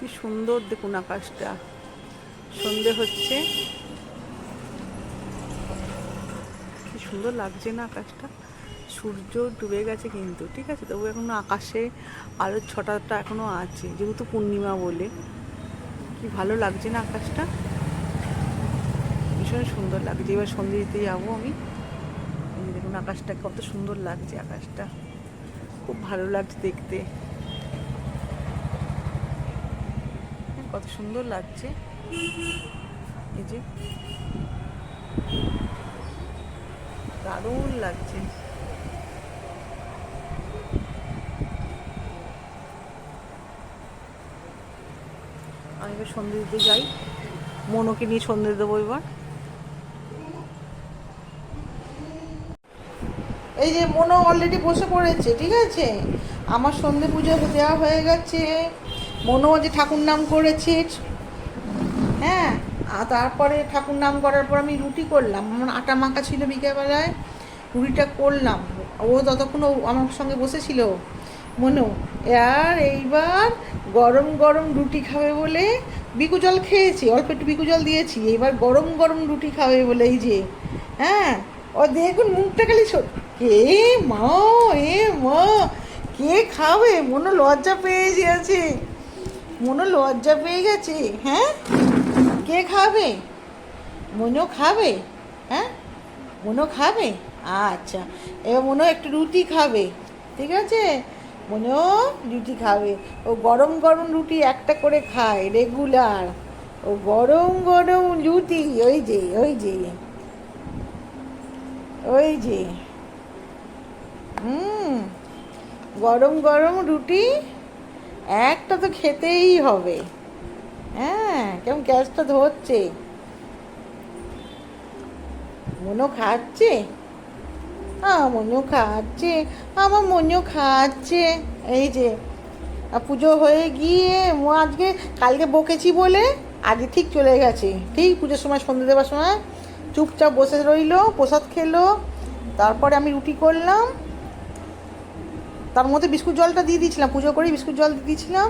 কি সুন্দর দেখুন আকাশটা। সন্ধে হচ্ছে। কি সুন্দর লাগছে না আকাশটা? সূর্য ডুবে গেছে কিন্তু, ঠিক আছে? তবু এখনও আকাশে আলোর ছটাটা এখনও আছে, যেহেতু পূর্ণিমা বলে। কি ভালো লাগছে না আকাশটা? ভীষণ সুন্দর লাগছে। এবার সন্ধে দিতে যাব আমি। দেখুন আকাশটা কত সুন্দর লাগছে আকাশটা। খুব ভালো লাগছে দেখতে। কত সুন্দর লাগছে। এই যে। দারুণ লাগছে। আমি এবার সন্ধে দিতে যাই। মনোকে নিয়ে সন্ধ্যে দেবো এবার। এই যে মনো অলরেডি বসে পড়েছে, ঠিক আছে? আমার সন্ধে পুজো দেওয়া হয়ে গেছে। মনো যে ঠাকুর নাম করেছে। হ্যাঁ আর তারপরে ঠাকুর নাম করার পর আমি রুটি করলাম। আমার আটা মাখা ছিল বিকেলবেলায়, রুটিটা করলাম। ও ততক্ষণ আমার সঙ্গে বসেছিল। মনো আর এইবার গরম গরম রুটি খাবে বলে বিকু জল খেয়েছি, অল্প একটু বিকু জল দিয়েছি এবার গরম গরম রুটি খাবে বলে এই যে। হ্যাঁ ও দেখুন মুখটা খালি কে মা, এ মা, কে খাবে? মনে লজ্জা পেয়ে গেছে মনে লজ্জা পেয়ে গেছে হ্যাঁ? কে খাবে? মনও খাবে হ্যাঁ? মনও খাবে? আচ্ছা এবার মনও একটু রুটি খাবে, ঠিক আছে? মনেও রুটি খাবে। ও গরম গরম রুটি একটা করে খায় রেগুলার ও গরম গরম রুটি, ওই যে ওই যে। ওই যে। হুম, গরম গরম রুটি একটা তো খেতেই হবে। হ্যাঁ কেমন গ্যাসটা ধরছে। মনও খাচ্ছে? হ্যাঁ মনও খাচ্ছে। আমার মনও খাচ্ছে। এই যে পুজো হয়ে গিয়ে, মো আজকে কালকে বকেছি বলে আজকে ঠিক চলে গেছে। ঠিক পুজোর সময়, সন্ধে দেওয়ার সময় চুপচাপ বসে রইল, প্রসাদ খেলো, তারপরে আমি রুটি করলাম। তার মধ্যে বিস্কুট জলটা দিয়ে দিয়েছিলাম, পুজো করে বিস্কুট জল দিয়ে দিয়েছিলাম।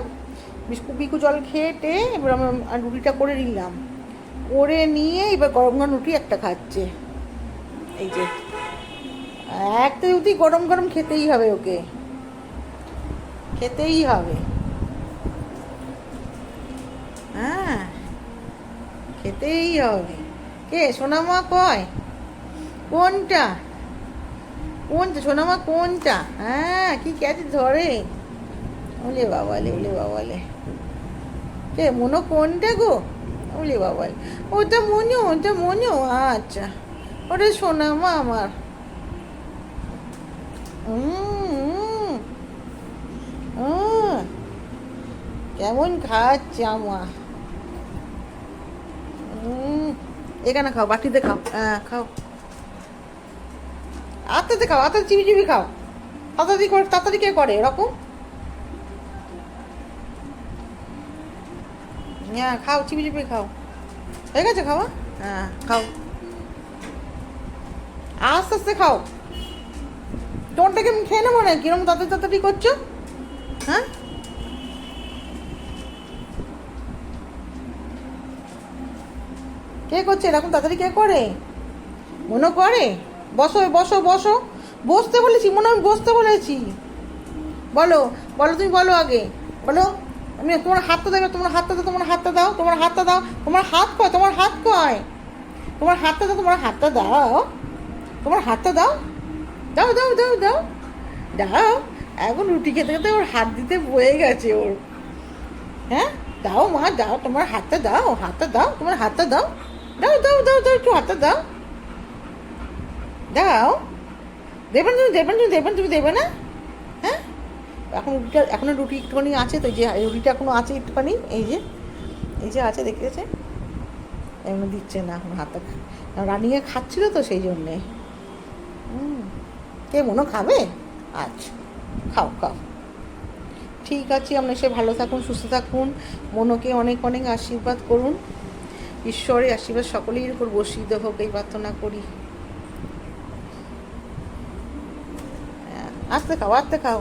বিস্কুট বিকু জল খেটে এবার আমি রুটিটা করে নিলাম। করে নিয়ে এবার গরম গরম রুটি একটা খাচ্ছে। এই যে একটা রুটি গরম গরম খেতেই হবে ওকে। খেতেই হবে। হ্যাঁ খেতেই হবে। কে, সোনামা কয়? কোনটা? কোনটা? সোনামা কোনটা? হ্যাঁ কি ক্যাচ ধরে? ওলে বাবালে ওলে বাবালে। কে মনো কোনটা গো? ওলে বাবালে। ওটা মনু ওটা মনু। আচ্ছা ওটা সোনামা আমার। কেমন খাচ্ছে উম, এখানে খাও বাটিতে খাও। হ্যাঁ খাও। আত্মাতে খাও আত্মা চিবি চিবি খাও। তাড়াতাড়ি করে, তাড়াতাড়ি কে করে? এরকম? হ্যাঁ খাও চিবি চিবি খাও। হয়ে গেছে খাওয়া? হ্যাঁ খাও। আস্তে আস্তে খাও। আমি খেয়ে নেব না কিরম তাড়াতাড়ি তাড়াতাড়ি করছ? হ্যাঁ? কে করছে? এরকম তাড়াতাড়ি কে করে? মনে করে? বসো বসো বসো। বসতে বলেছি, মনে আমি বসতে বলেছি। বলো বলো তুমি বলো আগে। বলো, আমি তোমার হাতটা দেবে, তোমার হাতটা দাও, তোমার হাতটা দাও, তোমার হাতটা দাও। তোমার হাত কয়, তোমার হাত কয়? তোমার হাতটা দাও, তোমার হাতটা দাও। তোমার হাতটা দাও। দাও দাও দাও দাও। দাও। এখন রুটি খেতে খেতে ওর হাত দিতে বয়ে গেছে ওর। হ্যাঁ? দাও মা, দাও, তোমার হাতটা দাও হাতটা দাও, তোমার হাতটা দাও। দাও দাও দাও দাও, একটু হাতটা দাও। দাও দেবেন তুমি দেবেন তুমি দেবেন তুমি, দেবে না? হ্যাঁ? এখন রুটিটা, এখনও রুটি একটুখানি আছে, তো যে রুটিটা এখনও আছে একটুখানি, এই যে এই যে আছে দেখেছে এমনি দিচ্ছে না, এখন হাতটা রানিয়ে খাচ্ছিল তো সেই জন্যে। কে মনো খাবে? আচ্ছা খাও খাও। ঠিক আছে, আপনার সে ভালো থাকুন, সুস্থ থাকুন, মনোকে অনেক অনেক আশীর্বাদ করুন। ঈশ্বরের আশীর্বাদ সকলের উপর বসিয়ে হোক, এই প্রার্থনা করি। হ্যাঁ, আস্তে খাও আস্তে খাও